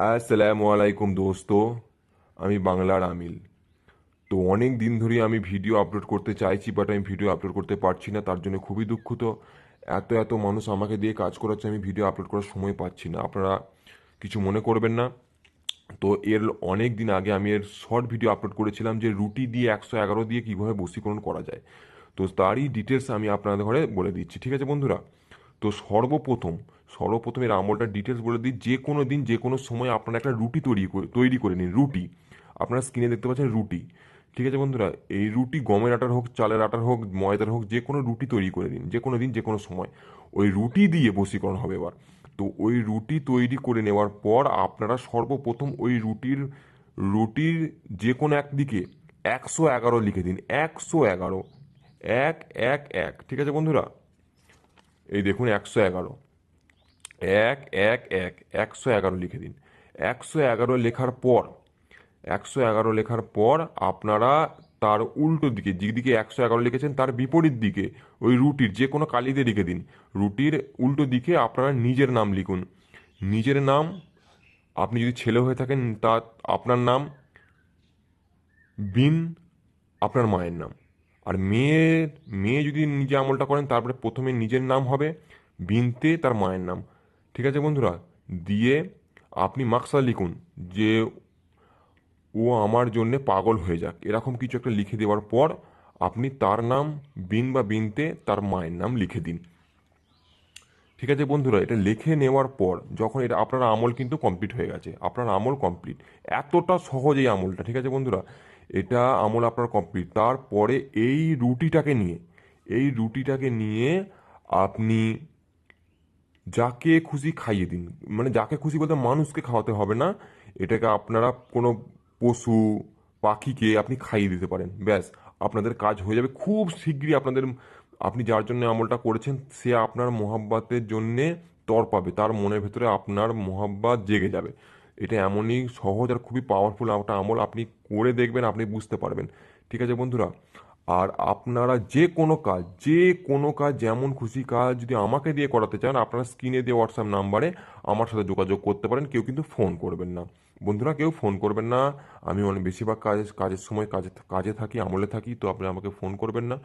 আসসালামু আলাইকুম দোস্ত, আমি বাংলার আমিল। তো অনেক দিন ধরে আমি ভিডিও আপলোড করতে চাইছি বাট আমি ভিডিও আপলোড করতে পারছি না, তার জন্য খুবই দুঃখিত। এত এত মানুষ আমাকে দিয়ে কাজ করাচ্ছে, আমি ভিডিও আপলোড করার সময় পাচ্ছি না। আপনারা কিছু মনে করবেন না। তো এর অনেক দিন আগে আমি এর শর্ট ভিডিও আপলোড করেছিলাম যে রুটি দিয়ে একশো এগারো দিয়ে কীভাবে বশীকরণ করা যায়। তো তারই ডিটেলস আমি আপনাদের ঘরে বলে দিচ্ছি, ঠিক আছে বন্ধুরা? তো সর্বপ্রথম সর্বপ্রথম এর আমলটা ডিটেলস বলে দিই। যে কোনো দিন, যে কোনো সময় আপনারা একটা রুটি তৈরি করে তৈরি করে নিন, রুটি। আপনারা স্ক্রিনে দেখতে পাচ্ছেন রুটি। ঠিক আছে বন্ধুরা? এই রুটি গমের আটার হোক, চালের আটার হোক, ময়দার হোক, যে কোনো রুটি তৈরি করে দিন যে কোনো দিন, যে কোনো সময়। ওই রুটি দিয়ে বশীকরণ হবে এবার। তো ওই রুটি তৈরি করে নেওয়ার পর আপনারা সর্বপ্রথম ওই রুটির রুটির যে কোনো একদিকে একশো এগারো লিখে দিন। একশো এগারো। এক এক এক। ঠিক আছে বন্ধুরা? এই দেখুন একশো এগারো। এক এক এক, একশো এগারো লিখে দিন। একশো এগারো লেখার পর, একশো এগারো লেখার পর আপনারা তার উল্টো দিকে যেদিকে একশো এগারো লিখেছেন তার বিপরীত দিকে, ওই রুটির যে কোনো কালিতে লিখে দিন। রুটির উল্টো দিকে আপনারা নিজের নাম লিখুন। নিজের নাম, আপনি যদি ছেলে হয়ে থাকেন, তা আপনার নাম, বিন আপনার মায়ের নাম। আর মেয়ে মেয়ে যদি নিজে আমলটা করেন, তারপরে প্রথমে নিজের নাম হবে বিনতে তার মায়ের নাম। ঠিক আছে বন্ধুরা? দিয়ে আপনি মাকসা লিখুন যে, ও আমার জন্যে পাগল হয়ে যাক। এরকম কিছু একটা লিখে দেওয়ার পর আপনি তার নাম বিন বা বিনতে তার মায়ের নাম লিখে দিন। ঠিক আছে বন্ধুরা? এটা লিখে নেওয়ার পর যখন এটা, আপনার আমল কিন্তু কমপ্লিট হয়ে গেছে। আপনার আমল কমপ্লিট। এতটা সহজ এই আমলটা। ঠিক আছে বন্ধুরা? এটা আমল আপনার কমপ্লিট তারপরে এই রুটিটাকে নিয়ে, এই রুটিটাকে নিয়ে আপনি যাকে খুশি খাইয়ে দিন। মানে যাকে খুশি বলতে মানুষকে খাওয়াতে হবে না, এটাকে আপনারা কোনো পশু পাখিকে আপনি খাইয়ে দিতে পারেন। ব্যাস, আপনাদের কাজ হয়ে যাবে। খুব শীঘ্রই আপনাদের, আপনি যার জন্য আমলটা করেছেন, সে আপনার মোহাব্বাতের জন্যে তর পাবে। তার মনের ভেতরে আপনার মোহাব্বাত জেগে যাবে। এটা এমনই সহজ আর খুবই পাওয়ারফুল একটা আমল। আপনি করে দেখবেন, আপনি বুঝতে পারবেন। ঠিক আছে বন্ধুরা? আর আপনারা যে কোনো কাজ, যে কোনো কাজ, যেমন খুশি কাজ যদি আমাকে দিয়ে করাতে চান, আপনারা স্ক্রিনে দিয়ে হোয়াটসঅ্যাপ নাম্বারে আমার সাথে যোগাযোগ করতে পারেন। কেউ কিন্তু ফোন করবেন না। বন্ধুরা, কেউ ফোন করবেন না। আমি অনেক বেশিরভাগ কাজ, কাজের সময় কাজে কাজে থাকি, আমলে থাকি, তো আপনি আমাকে ফোন করবেন না।